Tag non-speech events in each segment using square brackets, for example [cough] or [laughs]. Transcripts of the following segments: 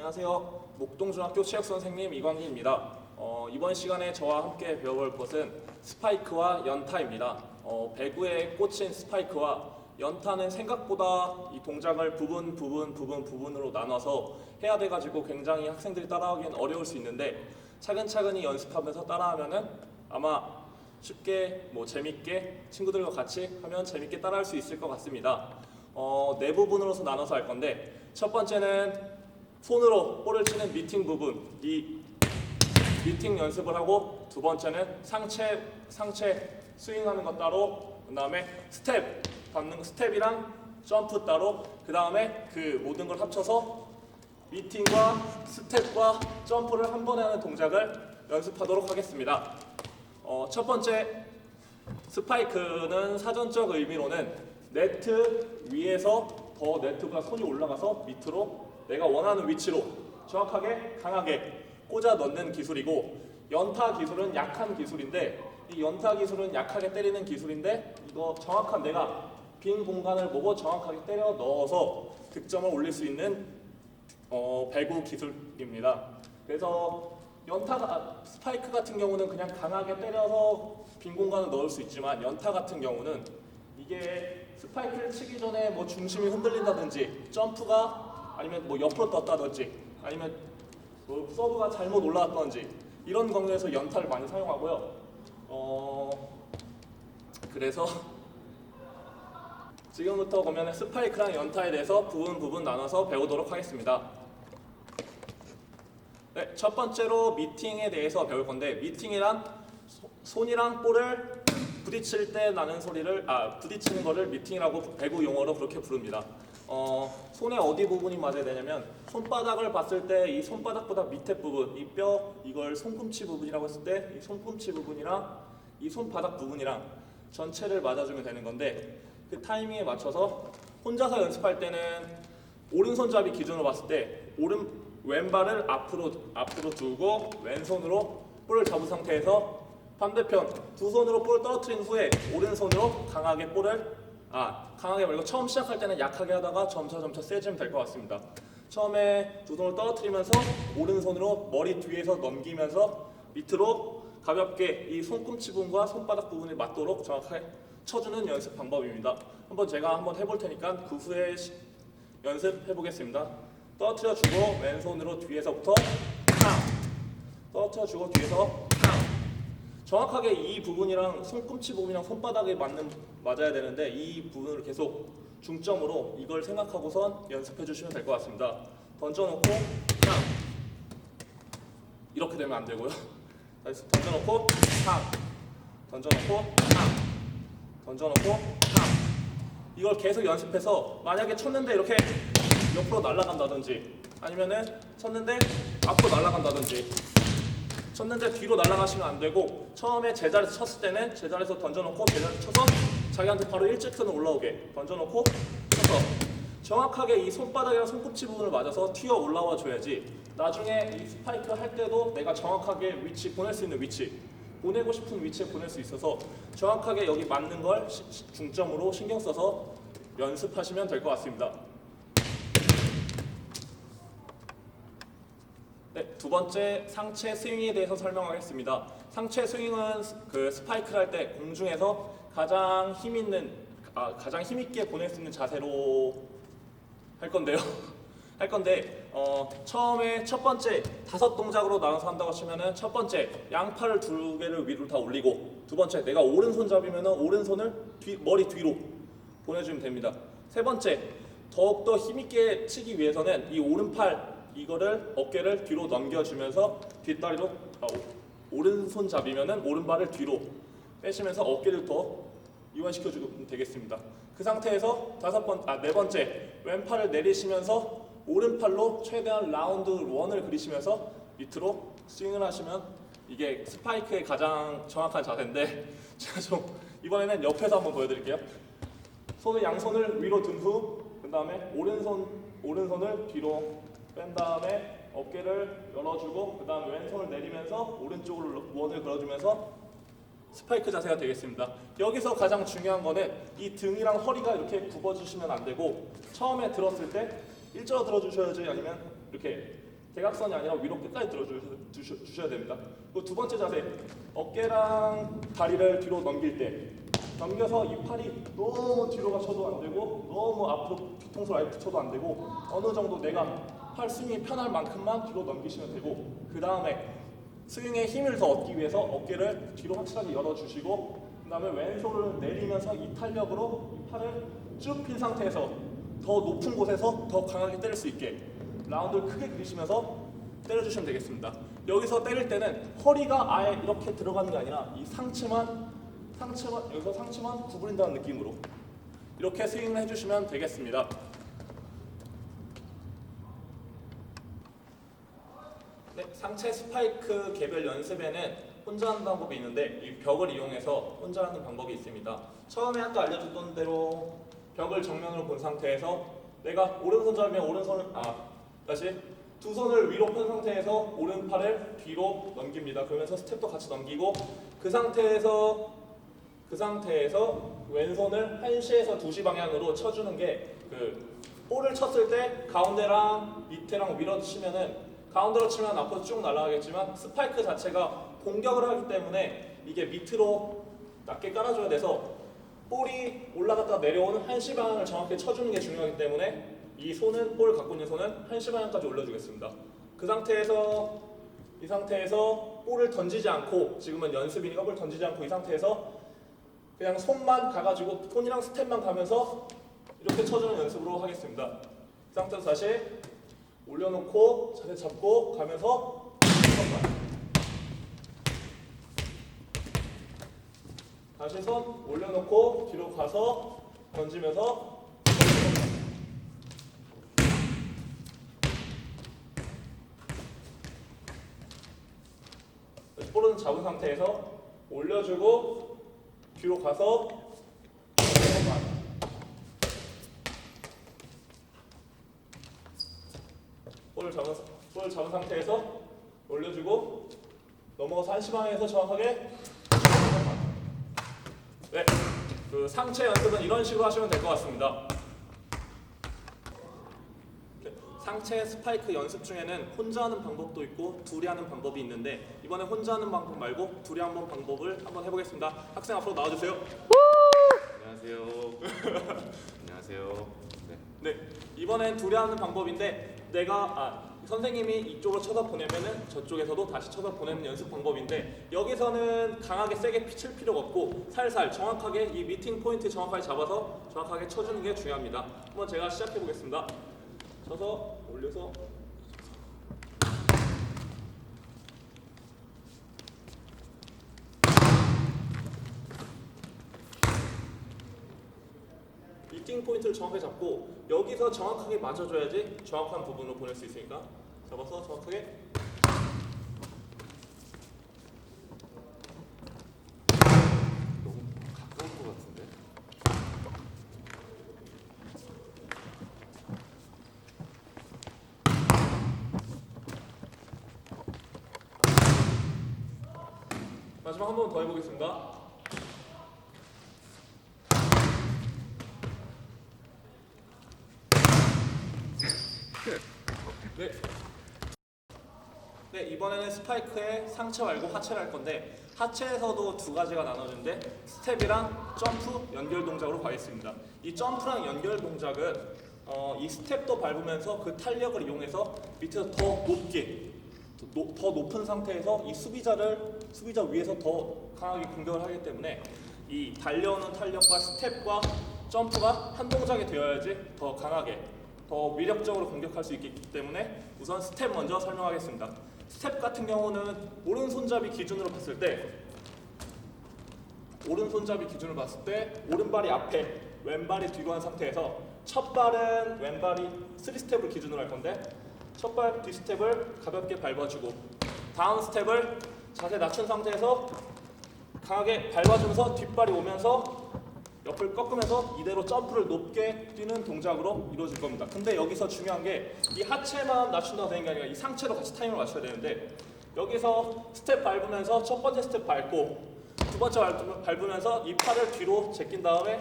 안녕하세요. 목동중학교 체육 선생님 이광희입니다. 어, 이번 시간에 저와 함께 배워볼 것은 스파이크와 연타입니다. 어, 배구에 꽂힌 스파이크와 연타는 생각보다 이 동작을 부분 부분 부분 부분으로 나눠서 해야 돼가지고 굉장히 학생들이 따라하기엔 어려울 수 있는데 차근차근히 연습하면서 따라하면은 아마 쉽게 뭐 재밌게 친구들과 같이 하면 재밌게 따라할 수 있을 것 같습니다. 어, 네 부분으로서 나눠서 할 건데 첫 번째는 손으로 볼을 치는 미팅 부분 이 미팅 연습을 하고 두 번째는 상체 상체 스윙하는 것 따로 그 다음에 스텝 받는 스텝이랑 점프 따로 그 다음에 그 모든 걸 합쳐서 미팅과 스텝과 점프를 한 번에 하는 동작을 연습하도록 하겠습니다. 어, 첫 번째 스파이크는 사전적 의미로는 네트 위에서 더 네트보다 손이 올라가서 밑으로 내가 원하는 위치로 정확하게 강하게 꽂아 넣는 기술이고 연타 기술은 약한 기술인데 이 연타 기술은 약하게 때리는 기술인데 이거 정확한 내가 빈 공간을 보고 정확하게 때려 넣어서 득점을 올릴 수 있는 어, 배구 기술입니다. 그래서 연타가 아, 스파이크 같은 경우는 그냥 강하게 때려서 빈 공간을 넣을 수 있지만 연타 같은 경우는 이게 스파이크를 치기 전에 뭐 중심이 흔들린다든지 점프가 아니면 뭐 옆으로 떴다든지 아니면 뭐 서브가 잘못 올라왔던지 이런 경우에서 연타를 많이 사용하고요. 어 그래서 [laughs] 지금부터 보면 스파이크랑 연타에 대해서 부분 부분 나눠서 배우도록 하겠습니다. 네, 첫 번째로 미팅에 대해서 배울 건데 미팅이란 소- 손이랑 볼을 부딪힐 때 나는 소리를 아 부딪히는 거를 미팅이라고 배구 용어로 그렇게 부릅니다. 어, 손의 어디 부분이 맞아야 되냐면 손바닥을 봤을 때 이 손바닥보다 밑에 부분 이 뼈 이걸 손꿈치 부분이라고 했을 때 이 손꿈치 부분이랑 이 손바닥 부분이랑 전체를 맞아주면 되는 건데 그 타이밍에 맞춰서 혼자서 연습할 때는 오른손잡이 기준으로 봤을 때 오른 왼발을 앞으로 앞으로 두고 왼손으로 볼을 잡은 상태에서 반대편 두 손으로 볼을 떨어뜨린 후에 오른손으로 강하게 볼을 아 강하게 말고 처음 시작할 때는 약하게 하다가 점차 점차 세지면 될 것 같습니다. 처음에 두 손을 떨어뜨리면서 오른손으로 머리 뒤에서 넘기면서 밑으로 가볍게 이 손꿈치 부분과 손바닥 부분이 맞도록 정확하게 쳐주는 연습 방법입니다. 한번 제가 한번 해볼 테니까 그 후에 시- 연습해 보겠습니다. 떨어뜨려 주고 왼손으로 뒤에서부터 탕 떨어뜨려 주고 뒤에서 탕 정확하게 이 부분이랑 손꿈치 부분이랑 손바닥에 맞는 맞아야 되는데 이 부분을 계속 중점으로 이걸 생각하고선 연습해 주시면 될 것 같습니다. 던져놓고 탕 이렇게 되면 안 되고요. [laughs] 다시 던져놓고 탕 던져놓고 탕 던져놓고 탕 이걸 계속 연습해서 만약에 쳤는데 이렇게 옆으로 날아간다든지 아니면은 쳤는데 앞으로 날아간다든지 쳤는데 뒤로 날아가시면 안 되고 처음에 제자리에서 쳤을 때는 제자리에서 던져놓고 제자리에서 쳐서 자기한테 바로 일직선으로 올라오게 던져놓고 쳐서 정확하게 이 손바닥이랑 손꿈치 부분을 맞아서 튀어 올라와 줘야지 나중에 이 스파이크 할 때도 내가 정확하게 위치 보낼 수 있는 위치 보내고 싶은 위치에 보낼 수 있어서 정확하게 여기 맞는 걸 중점으로 신경 써서 연습하시면 될 것 같습니다. 네, 두 번째 상체 스윙에 대해서 설명하겠습니다. 상체 스윙은 스- 그 스파이크를 할 때 공중에서 가장 힘 있는 아, 가장 힘 있게 보낼 수 있는 자세로 할 건데요. [laughs] 할 건데 어, 처음에 첫 번째 다섯 동작으로 나눠서 한다고 치면은 첫 번째 양팔을 두 개를 위로 다 올리고 두 번째 내가 오른손잡이면은 오른손을 뒤, 머리 뒤로 보내주면 됩니다. 세 번째 더욱더 힘있게 치기 위해서는 이 오른팔 이거를 어깨를 뒤로 넘겨주면서 뒷다리로 아, 오- 오른손 잡이면은 오른발을 뒤로 빼시면서 어깨를 더 이완시켜 주면 되겠습니다. 그 상태에서 다섯 번, 아, 네 번째 왼팔을 내리시면서 오른팔로 최대한 라운드 원을 그리시면서 밑으로 스윙을 하시면 이게 스파이크의 가장 정확한 자세인데 [laughs] 제가 좀 이번에는 옆에서 한번 보여드릴게요. 손을 양손을 위로 든 후, 그 다음에 오른손 오른손을 뒤로 뺀 다음에 어깨를 열어주고, 그 다음 왼손을 내리면서 오른쪽으로 원을 그려주면서 스파이크 자세가 되겠습니다. 여기서 가장 중요한 거는 이 등이랑 허리가 이렇게 굽어주시면 안 되고 처음에 들었을 때 일자로 들어주셔야지 아니면 이렇게 대각선이 아니라 위로 끝까지 들어주셔야 됩니다. 그리고 두 번째 자세 어깨랑 다리를 뒤로 넘길 때 넘겨서 이 팔이 너무 뒤로 가셔도 안 되고 너무 앞으로 뒤통수 아예 붙여도 안 되고 어느 정도 내가 팔 스윙이 편할 만큼만 뒤로 넘기시면 되고 그 다음에 스윙에 힘을 더 얻기 위해서 어깨를 뒤로 확실하게 열어주시고 그 다음에 왼손을 내리면서 이 탄력으로 이 팔을 쭉 핀 상태에서 더 높은 곳에서 더 강하게 때릴 수 있게 라운드를 크게 그리시면서 때려주시면 되겠습니다. 여기서 때릴 때는 허리가 아예 이렇게 들어가는 게 아니라 이 상체만 상체만 여기서 상체만 구부린다는 느낌으로 이렇게 스윙을 해주시면 되겠습니다. 상체 스파이크 개별 연습에는 혼자 하는 방법이 있는데 이 벽을 이용해서 혼자 하는 방법이 있습니다. 처음에 아까 알려줬던 대로 벽을 정면으로 본 상태에서 내가 오른손잡이면 오른손을 아 다시 두 손을 위로 편 상태에서 오른팔을 뒤로 넘깁니다. 그러면서 스텝도 같이 넘기고 그 상태에서 그 상태에서 왼손을 1시에서 2시 방향으로 쳐주는 게 그 볼을 쳤을 때 가운데랑 밑에랑 위로 치면은 가운데로 치면 앞으로 쭉 날아가겠지만 스파이크 자체가 공격을 하기 때문에 이게 밑으로 낮게 깔아줘야 돼서 볼이 올라갔다 내려오는 1시 방향을 정확히 쳐주는 게 중요하기 때문에 이 손은 볼 갖고 있는 손은 1시 방향까지 올려주겠습니다. 그 상태에서 이 상태에서 볼을 던지지 않고 지금은 연습이니까 볼 던지지 않고 이 상태에서 그냥 손만 가가지고 손이랑 스텝만 가면서 이렇게 쳐주는 연습으로 하겠습니다. 이 상태에서 다시 올려놓고 자세 잡고 가면서 손만 다시 손 올려놓고 뒤로 가서 던지면서 볼은 잡은 상태에서 올려주고 뒤로 가서 손만 볼을 잡은 볼을 잡은 상태에서 올려주고 넘어가서 한 시방에서 정확하게 네, 그 상체 연습은 이런 식으로 하시면 될 것 같습니다. 상체 스파이크 연습 중에는 혼자 하는 방법도 있고 둘이 하는 방법이 있는데 이번에 혼자 하는 방법 말고 둘이 한번 방법을 한번 해보겠습니다. 학생 앞으로 나와주세요. 안녕하세요. [laughs] 안녕하세요. 네. 네, 이번엔 둘이 하는 방법인데 내가 아 선생님이 이쪽으로 쳐다보내면은 저쪽에서도 다시 쳐다보내는 연습 방법인데 여기서는 강하게 세게 칠 필요가 없고 살살 정확하게 이 미팅 포인트 정확하게 잡아서 정확하게 쳐주는 게 중요합니다. 한번 제가 시작해 보겠습니다. 쳐서 올려서 미팅 포인트를 정확하게 잡고 여기서 정확하게 맞춰줘야지 정확한 부분으로 보낼 수 있으니까 잡아서 정확하게 너무 가까운 것 같은데. 마지막 한 번 더 해보겠습니다. 네. 네, 이번에는 스파이크의 상체 말고 하체를 할 건데 하체에서도 두 가지가 나눠지는데 스텝이랑 점프 연결 동작으로 가겠습니다. 이 점프랑 연결 동작은 어, 이 스텝도 밟으면서 그 탄력을 이용해서 밑에서 더 높게 더, 높- 더 높은 상태에서 이 수비자를 수비자 위에서 더 강하게 공격을 하기 때문에 이 달려오는 탄력과 스텝과 점프가 한 동작이 되어야지 더 강하게 더 위력적으로 공격할 수 있기 때문에 우선 스텝 먼저 설명하겠습니다. 스텝 같은 경우는 오른손잡이 기준으로 봤을 때 오른손잡이 기준으로 봤을 때 오른발이 앞에 왼발이 뒤로 한 상태에서 첫 발은 왼발이 3스텝을 기준으로 할 건데 첫 발 뒤스텝을 가볍게 밟아주고 다음 스텝을 자세 낮춘 상태에서 강하게 밟아주면서 뒷발이 오면서 옆을 꺾으면서 이대로 점프를 높게 뛰는 동작으로 이루어질 겁니다. 근데 여기서 중요한 게 이 하체만 낮춘다고 되는 게 아니라 이 상체로 같이 타임을 맞춰야 되는데 여기서 스텝 밟으면서 첫 번째 스텝 밟고 두 번째 밟- 밟으면서 이 팔을 뒤로 제낀 다음에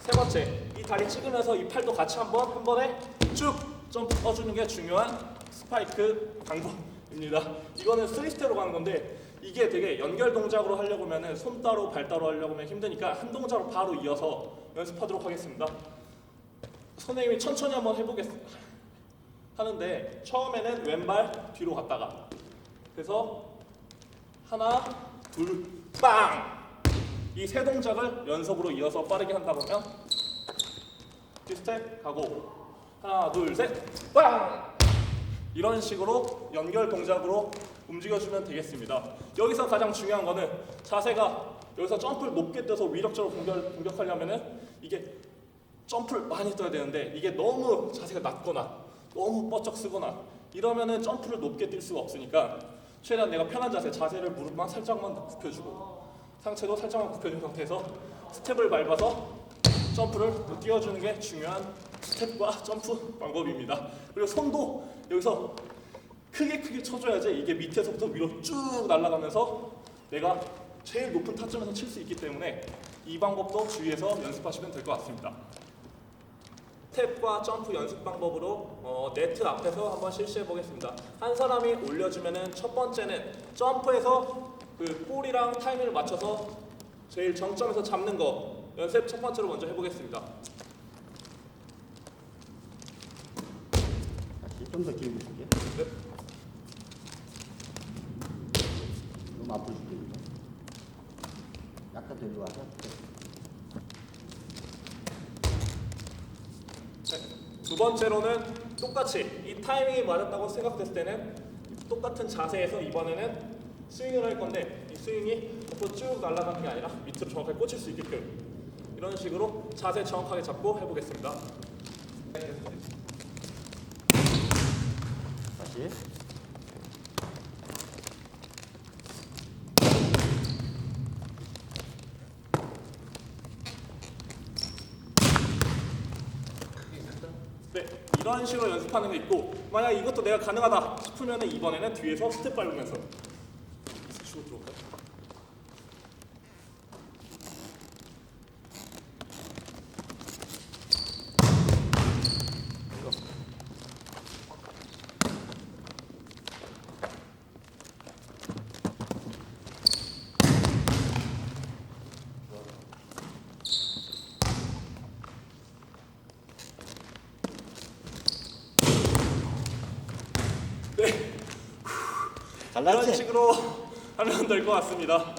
세 번째 이 다리 찍으면서 이 팔도 같이 한번 한 번에 쭉 점프 떠주는 게 중요한 스파이크 방법입니다. 이거는 3스텝으로 가는 건데 이게 되게 연결 동작으로 하려고 하면 손 따로 발 따로 하려고 하면 힘드니까 한 동작으로 바로 이어서 연습하도록 하겠습니다. 선생님이 천천히 한번 해보겠습니다. 하는데 처음에는 왼발 뒤로 갔다가 그래서 하나 둘 빵 이 세 동작을 연속으로 이어서 빠르게 한다 보면 스텝 가고 하나 둘 셋 빵 이런 식으로 연결 동작으로 움직여주면 되겠습니다. 여기서 가장 중요한 거는 자세가 여기서 점프를 높게 떠서 위력적으로 공격, 공격하려면은 이게 점프를 많이 떠야 되는데 이게 너무 자세가 낮거나 너무 뻗쩍 쓰거나 이러면은 점프를 높게 뛸 수가 없으니까 최대한 내가 편한 자세 자세를 무릎만 살짝만 굽혀주고 상체도 살짝만 굽혀준 상태에서 스텝을 밟아서 점프를 띄워주는 게 중요한 스텝과 점프 방법입니다. 그리고 손도 여기서 크게 크게 쳐줘야지 이게 밑에서부터 위로 쭉 날아가면서 내가 제일 높은 타점에서 칠 수 있기 때문에 이 방법도 주의해서 연습하시면 될 것 같습니다. 스텝과 점프 연습 방법으로 어, 네트 앞에서 한번 실시해 보겠습니다. 한 사람이 올려주면은 첫 번째는 점프해서 그 볼이랑 타이밍을 맞춰서 제일 정점에서 잡는 거 연습 첫 번째로 먼저 해보겠습니다. 다시 좀더 길게. 네. 너무 앞으로 줄게. 이거. 약간 더 일로 와서. 네. 두 번째로는 똑같이 이 타이밍이 맞았다고 생각됐을 때는 똑같은 자세에서 이번에는 스윙을 할 건데 이 스윙이 앞으로 쭉 날아가는 게 아니라 밑으로 정확하게 꽂힐 수 있게끔 이런 식으로 자세 정확하게 잡고 해보겠습니다. 다시. 네, 이런 식으로 연습하는 게 있고 만약 이것도 내가 가능하다 싶으면 이번에는 뒤에서 스텝 밟으면서 치고 들어올까요? 잘 이런 나왔지? 식으로 하면 될 것 같습니다.